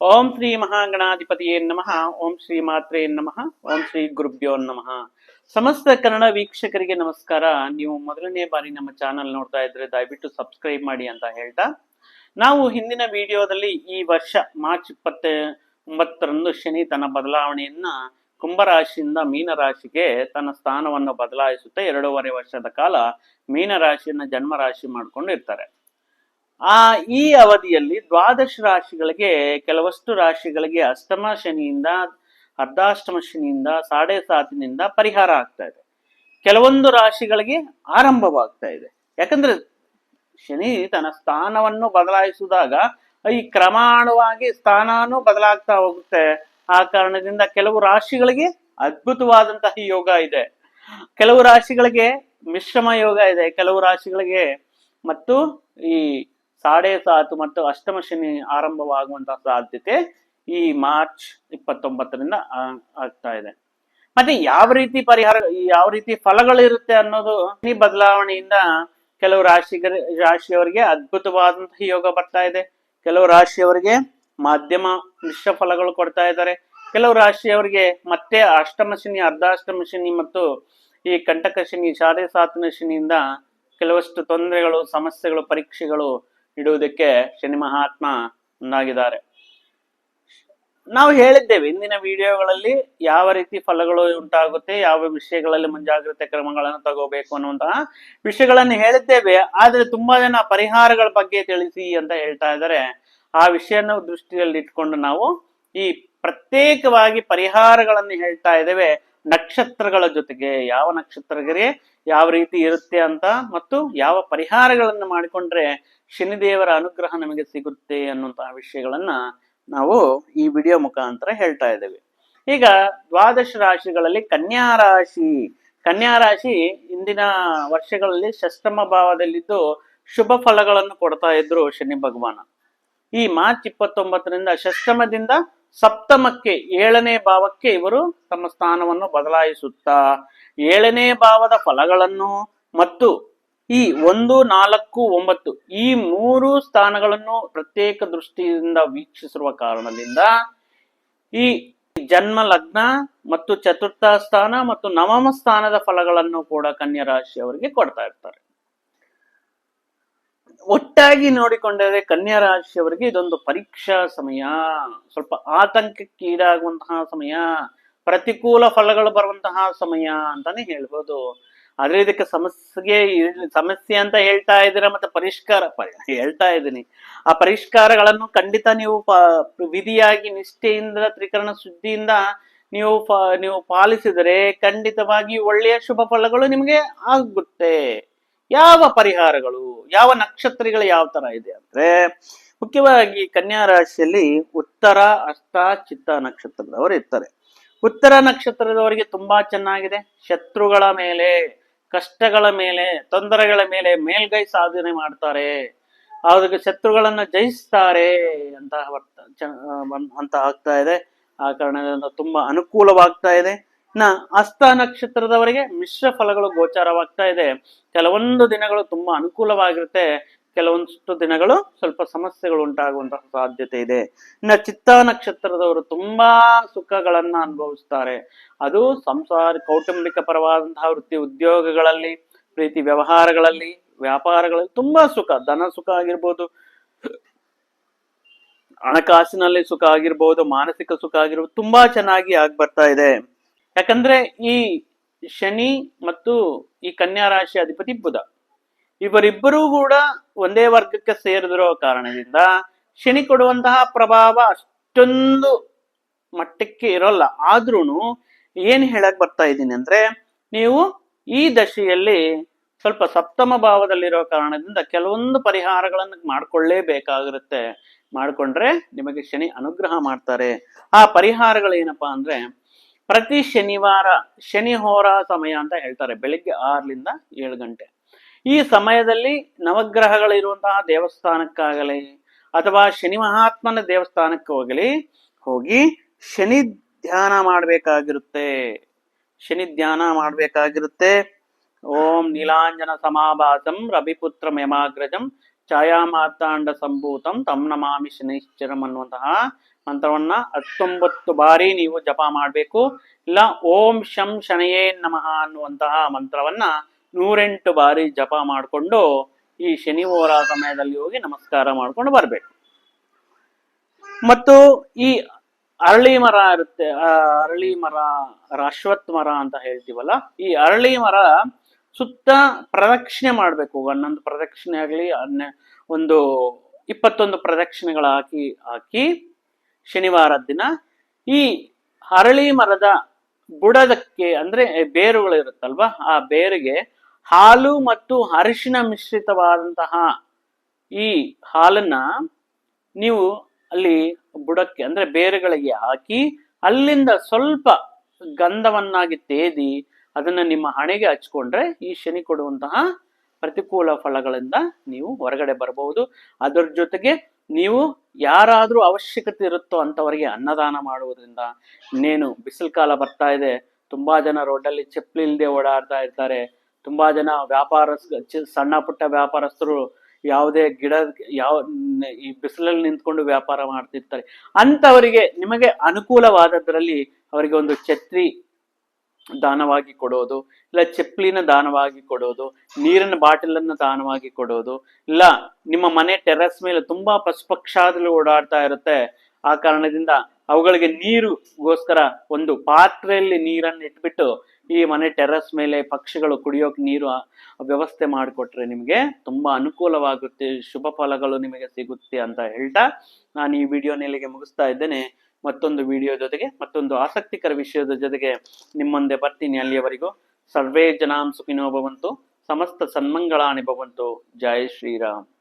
ಓಂ ಶ್ರೀ ಮಹಾಗಣಾಧಿಪತಿಯೇ ನಮಃ, ಓಂ ಶ್ರೀ ಮಾತ್ರೇ ನಮಃ, ಓಂ ಶ್ರೀ ಗುರುಭ್ಯೋ ನಮಃ. ಸಮಸ್ತ ಕನ್ನಡ ವೀಕ್ಷಕರಿಗೆ ನಮಸ್ಕಾರ. ನೀವು ಮೊದಲನೇ ಬಾರಿ ನಮ್ಮ ಚಾನಲ್ ನೋಡ್ತಾ ಇದ್ರೆ ದಯವಿಟ್ಟು ಸಬ್ಸ್ಕ್ರೈಬ್ ಮಾಡಿ ಅಂತ ಹೇಳ್ತಾ. ನಾವು ಹಿಂದಿನ ವಿಡಿಯೋದಲ್ಲಿ ಈ ವರ್ಷ ಮಾರ್ಚ್ ಇಪ್ಪತ್ತ ಒಂಬತ್ತರಂದು ಶನಿ ತನ್ನ ಬದಲಾವಣೆಯನ್ನ ಕುಂಭರಾಶಿಯಿಂದ ಮೀನರಾಶಿಗೆ ತನ್ನ ಸ್ಥಾನವನ್ನು ಬದಲಾಯಿಸುತ್ತಾ. ಎರಡೂವರೆ ವರ್ಷದ ಕಾಲ ಮೀನರಾಶಿಯನ್ನ ಜನ್ಮರಾಶಿ ಮಾಡ್ಕೊಂಡು ಇರ್ತಾರೆ ಆ, ಈ ಅವಧಿಯಲ್ಲಿ ದ್ವಾದಶ ರಾಶಿಗಳಿಗೆ, ಕೆಲವಷ್ಟು ರಾಶಿಗಳಿಗೆ ಅಷ್ಟಮ ಶನಿಯಿಂದ, ಅರ್ಧಾಷ್ಟಮ ಶನಿಯಿಂದ, ಸಾಡೆ ಸಾತಿನಿಂದ ಪರಿಹಾರ ಆಗ್ತಾ ಇದೆ. ಕೆಲವೊಂದು ರಾಶಿಗಳಿಗೆ ಆರಂಭವಾಗ್ತಾ ಇದೆ. ಯಾಕಂದ್ರೆ ಶನಿ ತನ್ನ ಸ್ಥಾನವನ್ನು ಬದಲಾಯಿಸಿದಾಗ ಈ ಕ್ರಮಾಣುವಾಗಿ ಸ್ಥಾನನೂ ಬದಲಾಗ್ತಾ ಹೋಗುತ್ತೆ. ಆ ಕಾರಣದಿಂದ ಕೆಲವು ರಾಶಿಗಳಿಗೆ ಅದ್ಭುತವಾದಂತಹ ಯೋಗ ಇದೆ. ಕೆಲವು ರಾಶಿಗಳಿಗೆ ಮಿಶ್ರಮ ಯೋಗ ಇದೆ. ಕೆಲವು ರಾಶಿಗಳಿಗೆ ಮತ್ತು ಈ ಸಾಡೆ ಸಾತು ಮತ್ತು ಅಷ್ಟಮ ಶನಿ ಆರಂಭವಾಗುವಂತಹ ಸಾಧ್ಯತೆ ಈ ಮಾರ್ಚ್ ಇಪ್ಪತ್ತೊಂಬತ್ತರಿಂದ ಆಗ್ತಾ ಇದೆ. ಮತ್ತೆ ಯಾವ ರೀತಿ ಪರಿಹಾರ, ಯಾವ ರೀತಿ ಫಲಗಳಿರುತ್ತೆ ಅನ್ನೋದು ಈ ಬದಲಾವಣೆಯಿಂದ ಕೆಲವು ರಾಶಿಗ, ರಾಶಿಯವರಿಗೆ ಅದ್ಭುತವಾದಂತಹ ಯೋಗ ಬರ್ತಾ ಇದೆ. ಕೆಲವು ರಾಶಿಯವರಿಗೆ ಮಾಧ್ಯಮ ಮಿಶ್ರ ಫಲಗಳು ಕೊಡ್ತಾ ಇದ್ದಾರೆ. ಕೆಲವು ರಾಶಿಯವರಿಗೆ ಮತ್ತೆ ಅಷ್ಟಮ ಶನಿ, ಅರ್ಧಾಷ್ಟಮ ಶನಿ ಮತ್ತು ಈ ಕಂಟಕ ಶನಿ ಶಾದೆ ಸಾತನ ಶನಿಯಿಂದ ಕೆಲವಷ್ಟು ತೊಂದರೆಗಳು, ಸಮಸ್ಯೆಗಳು, ಪರೀಕ್ಷೆಗಳು ಇಡುವುದಕ್ಕೆ ಶನಿ ಮಹಾತ್ಮ ಮುಂದಾಗಿದ್ದಾರೆ. ನಾವು ಹೇಳಿದ್ದೇವೆ, ಇಂದಿನ ವಿಡಿಯೋಗಳಲ್ಲಿ ಯಾವ ರೀತಿ ಫಲಗಳು ಉಂಟಾಗುತ್ತೆ, ಯಾವ ವಿಷಯಗಳಲ್ಲಿ ಮುಂಜಾಗ್ರತೆ ಕ್ರಮಗಳನ್ನು ತಗೋಬೇಕು ಅನ್ನುವಂತಹ ವಿಷಯಗಳನ್ನು ಹೇಳಿದ್ದೇವೆ. ಆದ್ರೆ ತುಂಬಾ ಜನ ಪರಿಹಾರಗಳ ಬಗ್ಗೆ ತಿಳಿಸಿ ಅಂತ ಹೇಳ್ತಾ ಇದ್ದಾರೆ. ಆ ವಿಷಯನ ದೃಷ್ಟಿಯಲ್ಲಿ ಇಟ್ಕೊಂಡು ನಾವು ಈ ಪ್ರತ್ಯೇಕವಾಗಿ ಪರಿಹಾರಗಳನ್ನು ಹೇಳ್ತಾ ಇದ್ದೇವೆ. ನಕ್ಷತ್ರಗಳ ಜೊತೆಗೆ, ಯಾವ ನಕ್ಷತ್ರಗಳಿಗೆ ಯಾವ ರೀತಿ ಇರುತ್ತೆ ಅಂತ ಮತ್ತು ಯಾವ ಪರಿಹಾರಗಳನ್ನು ಮಾಡಿಕೊಂಡ್ರೆ ಶನಿದೇವರ ಅನುಗ್ರಹ ನಮಗೆ ಸಿಗುತ್ತೆ ಅನ್ನುವಂತಹ ವಿಷಯಗಳನ್ನ ನಾವು ಈ ವಿಡಿಯೋ ಮುಖಾಂತರ ಹೇಳ್ತಾ ಇದ್ದೇವೆ. ಈಗ ದ್ವಾದಶ ರಾಶಿಗಳಲ್ಲಿ ಕನ್ಯಾ ರಾಶಿ. ಕನ್ಯಾ ರಾಶಿ ಇಂದಿನ ವರ್ಷಗಳಲ್ಲಿ ಷಷ್ಟಮ ಭಾವದಲ್ಲಿದ್ದು ಶುಭ ಫಲಗಳನ್ನು ಕೊಡ್ತಾ ಇದ್ರು ಶನಿ ಭಗವಾನ. ಈ ಮಾರ್ಚ್ ಇಪ್ಪತ್ತೊಂಬತ್ತರಿಂದ ಷಷ್ಟಮದಿಂದ ಸಪ್ತಮಕ್ಕೆ ಏಳನೇ ಭಾವಕ್ಕೆ ಇವರು ತಮ್ಮ ಸ್ಥಾನವನ್ನು ಬದಲಾಯಿಸುತ್ತಾ, ಏಳನೇ ಭಾವದ ಫಲಗಳನ್ನು ಮತ್ತು ಈ ಒಂದು, ನಾಲ್ಕು, ಒಂಬತ್ತು ಈ ಮೂರು ಸ್ಥಾನಗಳನ್ನು ಪ್ರತ್ಯೇಕ ದೃಷ್ಟಿಯಿಂದ ವೀಕ್ಷಿಸಿರುವ ಕಾರಣದಿಂದ ಈ ಜನ್ಮ ಲಗ್ನ ಮತ್ತು ಚತುರ್ಥ ಸ್ಥಾನ ಮತ್ತು ನವಮ ಸ್ಥಾನದ ಫಲಗಳನ್ನು ಕೂಡ ಕನ್ಯಾ ರಾಶಿಯವರಿಗೆ ಕೊಡ್ತಾ ಇರ್ತಾರೆ. ಒಟ್ಟಾಗಿ ನೋಡಿಕೊಂಡರೆ ಕನ್ಯಾ ರಾಶಿಯವರಿಗೆ ಇದೊಂದು ಪರೀಕ್ಷಾ ಸಮಯ. ಸ್ವಲ್ಪ ಆತಂಕಕ್ಕೀಡಾಗುವಂತಹ ಸಮಯ, ಪ್ರತಿಕೂಲ ಫಲಗಳು ಬರುವಂತಹ ಸಮಯ ಅಂತಾನೆ ಹೇಳ್ಬೋದು. ಆದ್ರೆ ಇದಕ್ಕೆ ಸಮಸ್ಯೆಗೆ ಸಮಸ್ಯೆ ಅಂತ ಹೇಳ್ತಾ ಇದ್ದೀರಾ ಮತ್ತೆ ಪರಿಷ್ಕಾರ, ಪರಿ- ಹೇಳ್ತಾ ಇದ್ದೀನಿ. ಆ ಪರಿಷ್ಕಾರಗಳನ್ನು ಖಂಡಿತ ನೀವು ವಿಧಿಯಾಗಿ ನಿಷ್ಠೆಯಿಂದ, ತ್ರಿಕರಣ ಶುದ್ಧಿಯಿಂದ ನೀವು ನೀವು ಪಾಲಿಸಿದರೆ ಖಂಡಿತವಾಗಿ ಒಳ್ಳೆಯ ಶುಭ ಫಲಗಳು ನಿಮಗೆ ಆಗುತ್ತೆ. ಯಾವ ಪರಿಹಾರಗಳು, ಯಾವ ನಕ್ಷತ್ರಗಳು ಯಾವ ತರ ಇದೆ ಅಂದ್ರೆ, ಮುಖ್ಯವಾಗಿ ಕನ್ಯಾ ರಾಶಿಯಲ್ಲಿ ಉತ್ತರ, ಅಷ್ಟ, ಚಿತ್ತ ನಕ್ಷತ್ರದವರು ಇರ್ತಾರೆ. ಉತ್ತರ ನಕ್ಷತ್ರದವರಿಗೆ ತುಂಬಾ ಚೆನ್ನಾಗಿದೆ. ಶತ್ರುಗಳ ಮೇಲೆ, ಕಷ್ಟಗಳ ಮೇಲೆ, ತೊಂದರೆಗಳ ಮೇಲೆ ಮೇಲ್ಗೈ ಸಾಧನೆ ಮಾಡ್ತಾರೆ. ಅದಕ್ಕೆ ಶತ್ರುಗಳನ್ನ ಜಯಿಸ್ತಾರೆ ಅಂತ ಅಂತ ಆಗ್ತಾ ಇದೆ. ಆ ಕಾರಣದಿಂದ ತುಂಬಾ ಅನುಕೂಲವಾಗ್ತಾ ಇದೆ. ಇನ್ನ ಹಸ್ತ ನಕ್ಷತ್ರದವರೆಗೆ ಮಿಶ್ರ ಫಲಗಳು ಗೋಚಾರವಾಗ್ತಾ ಇದೆ. ಕೆಲವೊಂದು ದಿನಗಳು ತುಂಬಾ ಅನುಕೂಲವಾಗಿರುತ್ತೆ. ಕೆಲವೊಂದಷ್ಟು ದಿನಗಳು ಸ್ವಲ್ಪ ಸಮಸ್ಯೆಗಳು ಉಂಟಾಗುವಂತಹ ಸಾಧ್ಯತೆ ಇದೆ. ಇನ್ನ ಚಿತ್ತ ನಕ್ಷತ್ರದವರು ತುಂಬಾ ಸುಖಗಳನ್ನ ಅನುಭವಿಸ್ತಾರೆ. ಅದು ಸಂಸಾರ ಕೌಟುಂಬಿಕ ಪರವಾದಂತಹ ವೃತ್ತಿ ಉದ್ಯೋಗಗಳಲ್ಲಿ, ಪ್ರೀತಿ ವ್ಯವಹಾರಗಳಲ್ಲಿ, ವ್ಯಾಪಾರಗಳಲ್ಲಿ ತುಂಬಾ ಸುಖ. ಧನ ಸುಖ ಆಗಿರ್ಬೋದು, ಹಣಕಾಸಿನಲ್ಲಿ ಸುಖ ಆಗಿರ್ಬೋದು, ಮಾನಸಿಕ ಸುಖ ಆಗಿರ್ಬೋದು, ತುಂಬಾ ಚೆನ್ನಾಗಿ ಆಗಿ ಬರ್ತಾ ಇದೆ. ಯಾಕಂದ್ರೆ ಈ ಶನಿ ಮತ್ತು ಈ ಕನ್ಯಾ ರಾಶಿ ಅಧಿಪತಿ ಬುಧ, ಇವರಿಬ್ಬರೂ ಕೂಡ ಒಂದೇ ವರ್ಗಕ್ಕೆ ಸೇರಿದಿರೋ ಕಾರಣದಿಂದ ಶನಿ ಕೊಡುವಂತಹ ಪ್ರಭಾವ ಅಷ್ಟೊಂದು ಮಟ್ಟಕ್ಕೆ ಇರೋಲ್ಲ. ಆದ್ರೂ ಏನ್ ಹೇಳಕ್ ಬರ್ತಾ ಇದ್ದೀನಿ ಅಂದ್ರೆ, ನೀವು ಈ ದಶೆಯಲ್ಲಿ ಸ್ವಲ್ಪ ಸಪ್ತಮ ಭಾವದಲ್ಲಿರೋ ಕಾರಣದಿಂದ ಕೆಲವೊಂದು ಪರಿಹಾರಗಳನ್ನು ಮಾಡ್ಕೊಳ್ಳೇಬೇಕಾಗಿರುತ್ತೆ. ಮಾಡಿಕೊಂಡ್ರೆ ನಿಮಗೆ ಶನಿ ಅನುಗ್ರಹ ಮಾಡ್ತಾರೆ. ಆ ಪರಿಹಾರಗಳು ಏನಪ್ಪಾ ಅಂದ್ರೆ ಪ್ರತಿ ಶನಿವಾರ ಶನಿ ಹೋರ ಸಮಯ ಅಂತ ಹೇಳ್ತಾರೆ, ಬೆಳಿಗ್ಗೆ ಆರರಿಂದ ಏಳು ಗಂಟೆ. ಈ ಸಮಯದಲ್ಲಿ ನವಗ್ರಹಗಳಿರುವಂತಹ ದೇವಸ್ಥಾನಕ್ಕಾಗಲಿ ಅಥವಾ ಶನಿ ಮಹಾತ್ಮನ ದೇವಸ್ಥಾನಕ್ಕೆ ಹೋಗಲಿ, ಹೋಗಿ ಶನಿ ಧ್ಯಾನ ಮಾಡಬೇಕಾಗಿರುತ್ತೆ. ಶನಿ ಧ್ಯಾನ ಮಾಡಬೇಕಾಗಿರುತ್ತೆ. ಓಂ ನೀಲಾಂಜನ ಸಮಾಭಾಸಂ ರವಿಪುತ್ರ ಯಮಾಗ್ರಜಂ ಛಾಯಾಮಾರ್ತಾಂಡ ಸಂಭೂತಂ ತಮ್ ನಮಾಮಿ ಶನೈಶ್ಚರಂ ಅನ್ನುವಂತಹ ಮಂತ್ರವನ್ನ ಹತ್ತೊಂಬತ್ತು ಬಾರಿ ನೀವು ಜಪ ಮಾಡಬೇಕು. ಇಲ್ಲ, ಓಂ ಶಂ ಶನಯೇ ನಮಃ ಅನ್ನುವಂತಹ ಮಂತ್ರವನ್ನ ನೂರೆಂಟು ಬಾರಿ ಜಪ ಮಾಡಿಕೊಂಡು ಈ ಶನಿವಾರ ಸಮಯದಲ್ಲಿ ಹೋಗಿ ನಮಸ್ಕಾರ ಮಾಡ್ಕೊಂಡು ಬರಬೇಕು. ಮತ್ತು ಈ ಅರಳಿ ಮರ ಇರುತ್ತೆ ಅರಳಿ ಮರ ರಾಶ್ವತ್ ಮರ ಅಂತ ಹೇಳ್ತೀವಲ್ಲ, ಈ ಅರಳಿ ಮರ ಸುತ್ತ ಪ್ರದಕ್ಷಿಣೆ ಮಾಡಬೇಕು. ಹನ್ನೊಂದು ಪ್ರದಕ್ಷಿಣೆ ಆಗಲಿ, ಅನ್ನ ಒಂದು ಇಪ್ಪತ್ತೊಂದು ಪ್ರದಕ್ಷಿಣೆಗಳು ಹಾಕಿ ಹಾಕಿ ಶನಿವಾರ ದಿನ ಈ ಅರಳಿ ಮರದ ಬುಡದಕ್ಕೆ ಅಂದ್ರೆ ಬೇರುಗಳು ಇರುತ್ತಲ್ವಾ, ಆ ಬೇರಿಗೆ ಹಾಲು ಮತ್ತು ಅರಿಶಿನ ಮಿಶ್ರಿತವಾದಂತಹ ಈ ಹಾಲನ್ನ ನೀವು ಅಲ್ಲಿ ಬುಡಕ್ಕೆ ಅಂದ್ರೆ ಬೇರುಗಳಿಗೆ ಹಾಕಿ ಅಲ್ಲಿಂದ ಸ್ವಲ್ಪ ಗಂಧವನ್ನಾಗಿ ತೇದಿ ಅದನ್ನ ನಿಮ್ಮ ಹಣೆಗೆ ಹಚ್ಕೊಂಡ್ರೆ ಈ ಶನಿ ಕೊಡುವಂತಹ ಪ್ರತಿಕೂಲ ಫಲಗಳಿಂದ ನೀವು ಹೊರಗಡೆ ಬರಬಹುದು. ಅದರ ಜೊತೆಗೆ ನೀವು ಯಾರಾದರೂ ಅವಶ್ಯಕತೆ ಇರುತ್ತೋ ಅಂತವರಿಗೆ ಅನ್ನದಾನ ಮಾಡುವುದರಿಂದ ಇನ್ನೇನು ಬಿಸಿಲು ಕಾಲ ಬರ್ತಾ ಇದೆ. ತುಂಬಾ ಜನ ರೋಡಲ್ಲಿ ಚಪ್ಪಲಿ ಇಲ್ಲದೆ ಓಡಾಡ್ತಾ ಇರ್ತಾರೆ. ತುಂಬಾ ಜನ ವ್ಯಾಪಾರ ಸಣ್ಣ ಪುಟ್ಟ ವ್ಯಾಪಾರಸ್ಥರು ಯಾವುದೇ ಗಿಡ, ಯಾವ, ಈ ಬಿಸಿಲಲ್ಲಿ ನಿಂತ್ಕೊಂಡು ವ್ಯಾಪಾರ ಮಾಡ್ತಿರ್ತಾರೆ. ಅಂತವರಿಗೆ ನಿಮಗೆ ಅನುಕೂಲವಾದದ್ರಲ್ಲಿ ಅವರಿಗೆ ಒಂದು ಛತ್ರಿ ದಾನವಾಗಿ ಕೊಡೋದು, ಇಲ್ಲ ಚಪ್ಪಲಿನ ದಾನವಾಗಿ ಕೊಡೋದು, ನೀರಿನ ಬಾಟಲನ್ನ ದಾನವಾಗಿ ಕೊಡೋದು, ಇಲ್ಲ ನಿಮ್ಮ ಮನೆ ಟೆರೆಸ್ ಮೇಲೆ ತುಂಬಾ ಪಶುಪಕ್ಷಾದಲ್ಲಿ ಓಡಾಡ್ತಾ ಇರುತ್ತೆ, ಆ ಕಾರಣದಿಂದ ಅವುಗಳಿಗೆ ನೀರುಗೋಸ್ಕರ ಒಂದು ಪಾತ್ರೆಯಲ್ಲಿ ನೀರನ್ನು ಇಟ್ಬಿಟ್ಟು ಈ ಮನೆ ಟೆರೆಸ್ ಮೇಲೆ ಪಕ್ಷಿಗಳು ಕುಡಿಯೋಕೆ ನೀರು ವ್ಯವಸ್ಥೆ ಮಾಡಿಕೊಟ್ರೆ ನಿಮಗೆ ತುಂಬಾ ಅನುಕೂಲವಾಗುತ್ತೆ, ಶುಭ ಫಲಗಳು ನಿಮಗೆ ಸಿಗುತ್ತೆ ಅಂತ ಹೇಳ್ತಾ ನಾನು ಈ ವಿಡಿಯೋನ ನೆಲೆಗೆ ಮುಗಿಸ್ತಾ ಇದ್ದೇನೆ. ಮತ್ತೊಂದು ವಿಡಿಯೋ ಜೊತೆಗೆ ಮತ್ತೊಂದು ಆಸಕ್ತಿಕರ ವಿಷಯದ ಜೊತೆಗೆ ನಿಮ್ಮಂದೆ ಬರ್ತೀನಿ ಅಲ್ಲಿಯವರೆಗೂ. ಸರ್ವೇ ಜನಾಂ ಸುಖಿನೋ ಭವಂತು, ಸಮಸ್ತ ಸನ್ಮಂಗಳಾನಿ ಭವಂತು. ಜಯ ಶ್ರೀರಾಮ್.